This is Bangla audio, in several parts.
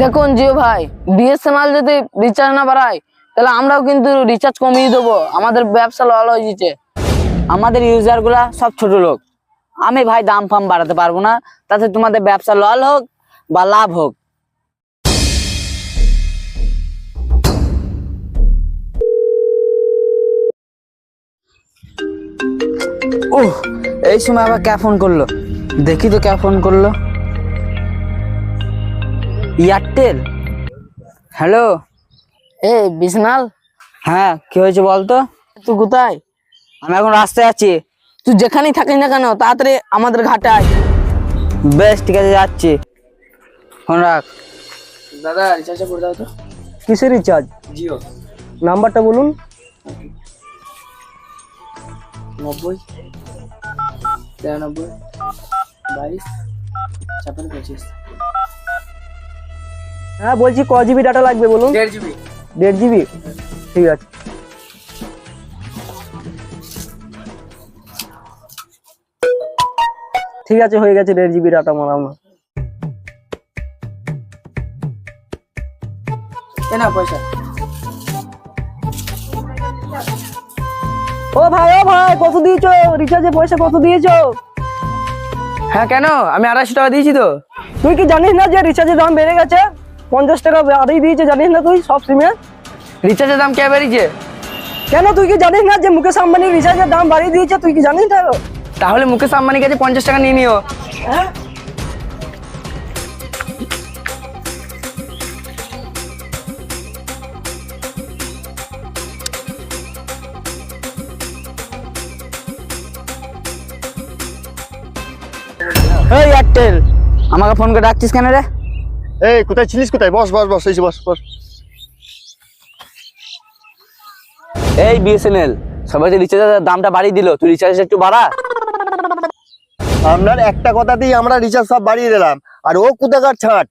দেখুন জিও ভাই বিএসএনএল যদি রিচার্জ না বাড়ায়, তাহলে আমরাও কিন্তু রিচার্জ কমিয়ে দেবো। আমাদের ব্যবসা লল হয়ে যেছে আমাদের ইউজারগুলা সব ছোট লোক। আমি ভাই দাম ফাম বাড়াতে পারব না। তাতে তোমাদের ব্যবসা লল হোক বা লাভ হোক। উহ, এই সময় আবার কে ফোন করল? দেখি তো কে ফোন করল। এয়ারটেল হ্যালো এ বিশনাল হ্যাঁ কি হয়েছে বলতো? তুই কোথায়? আমি এখন রাস্তায় আছি। তুই যেখানেই থাকিস না কেন তাড়াতাড়ি আমাদের ঘাটে আয়। বেশ ঠিক আছে যাচ্ছি। ফোন রাখ। দাদা রিচার্জ করে দাও তো। কিসের রিচার্জ জিও। নাম্বারটা বলুন। নব্বই তিরানব্বই বাইশ ছাপ্পান্ন পঁচিশ। হ্যাঁ বলছি ক জিবি ডাটা লাগবে বলুন? দেড় জিবি দেড় জিবি ঠিক আছে। ঠিক আছে হয়ে গেছে দেড় জিবি ডাটা মারাম না এ পয়সা। ও ভাই ও ভাই কত দিয়েছ? রিচার্জে পয়সা কত দিয়েছ? হ্যাঁ কেন? আমি আড়াইশো টাকা দিয়েছি তো। তুই কি জানিস না যে রিচার্জের দাম বেড়ে গেছে? পঞ্চাশ টাকা বাড়িয়ে দিয়েছে জানিস না তুই সব সিমে? রিচার্জের দাম কে বেরিয়েছে? কেন তুই কি জানিস না যে মুকেশ আম্বানি রিচার্জের দাম বাড়িয়ে দিয়েছে? তুই কি জানিস না? তাহলে মুকেশ আম্বানির কাছে পঞ্চাশ টাকা নিয়ে নিও। হ্যাঁ। এই এয়ারটেল আমাকে ফোন করে ডাকছিস কেন রে? এই কোথায় ছিলিস কোথায়? বস বস বস এই বস বস। এই বিএসএনএল সবাই যে রিচার্জের দামটা বাড়িয়ে দিল তুই রিচার্জ একটু বাড়া। আপনার একটা কথাতেই আমরা রিচার্জ সব বাড়িয়ে দিলাম আর ও কোথাকার ছাট?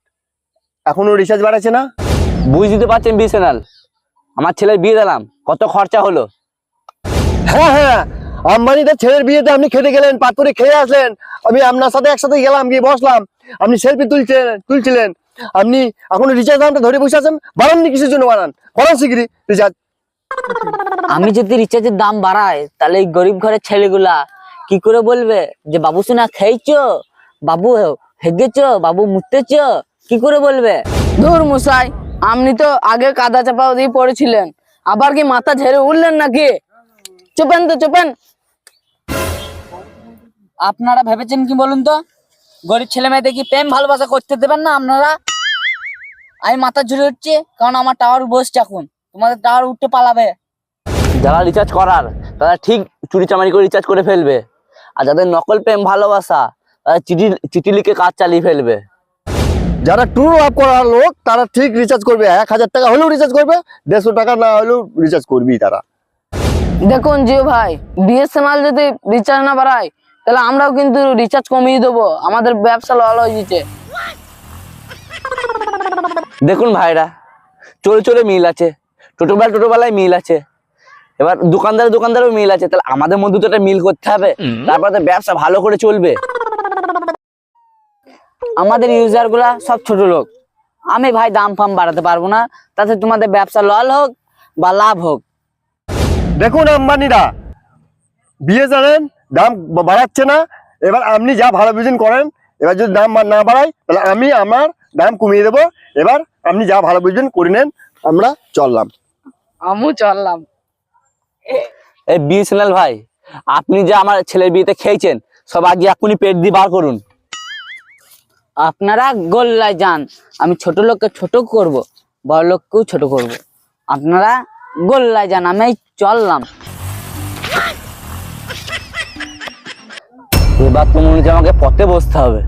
এখনও রিচার্জ বাড়াচ্ছে না? বুঝ দিতে পারছেন বিএসএনএল আমার ছেলের বিয়ে দিলাম কত খরচা হলো? হ্যাঁ হ্যাঁ আম্বানিদের ছেলের বিয়েতে আপনি খেতে গেলেন পাতুরে খেয়ে আসলেন আমি আপনার সাথে একসাথে গেলাম গিয়ে বসলাম আপনি সেলফি তুলছিলেন তুলছিলেন। আপনি এখনও রিচার্জ দামটা ধরে বসে আছেন? বাড়াননি কিসের জন্য বাড়ান করান শিগগিরি রিচার্জ আমি যদি রিচার্জের দাম বাড়াই তাহলে এই গরিব ঘরের ছেলেগুলা কি করে বলবে? যে বাবু সোনা খেয়েছো? বাবু হেগেছো? বাবু মুতেছ কি করে বলবে? ধুর মশাই আপনি তো আগে কাদা চাপা দিয়ে পড়েছিলেন। আবার কি মাথা ঝেড়ে উঠলেন নাকি? চুপেন তো চুপেন। আপনারা ভেবেছেন কি বলুন তো? গরিব ছেলে মেয়েদের কি প্রেম ভালোবাসা করতে দেবেন না আপনারা? আমি মাথা ঝুড়ে উঠছি কারণ আমার টাওয়ার বসছে এখন। তোমাদের টাওয়ার উঠতে পালাবে। যারা রিচার্জ করার তারা ঠিক চুরি চামারি করে রিচার্জ করে ফেলবে। আর যাদের নকল প্রেম ভালোবাসা তারা চিঠি চিঠি লিখে কাজ চালিয়ে ফেলবে। যারা ট্রু আপ করার লোক তারা ঠিক রিচার্জ করবে। এক হাজার টাকা হলেও রিচার্জ করবে দেড়শো টাকা না হলেও রিচার্জ করবেই তারা। দেখুন জিও ভাই বিএসএনএল যদি রিচার্জ না বাড়ায় তাহলে আমরাও কিন্তু রিচার্জ কমিয়ে দেবো। আমাদের ব্যবসা লল হয়ে যেছে দেখুন ভাইরা চলে চলে মিল আছে টোটোবেলা টোটোবেলায় মিল আছে এবার দোকানদার দোকানদারও মিল আছে তাহলে আমাদের মধ্যে তো একটা মিল করতে হবে তারপরে তো ব্যবসা ভালো করে চলবে। আমাদের ইউজারগুলা সব ছোট লোক। আমি ভাই দাম ফাম বাড়াতে পারব না তাতে তোমাদের ব্যবসা লল হোক বা লাভ হোক। দেখুন আম্বানিরা বিয়ে জানেন দাম বাড়াচ্ছে না এবার আপনি যা ভালো বুঝেন করেন এবার যদি দাম না বাড়ায় তাহলে আমি আমার দাম কমিয়ে দেবো এবার আপনি যা ভালো বুঝবেন করে নেন আমরা চললাম। আমু চললাম। এই বিএসএনএল ভাই আপনি যে আমার ছেলের বিয়েতে খেয়েছেন সব আগে এখনই পেট দিয়ে বার করুন। আপনারা গোল্লায় যান আমি ছোট লোককে ছোট করব বড় লোককেও ছোট করব। আপনারা গোল্লায় যান আমি চললাম। তোমার মনে আমাকে পথে বসতে হবে।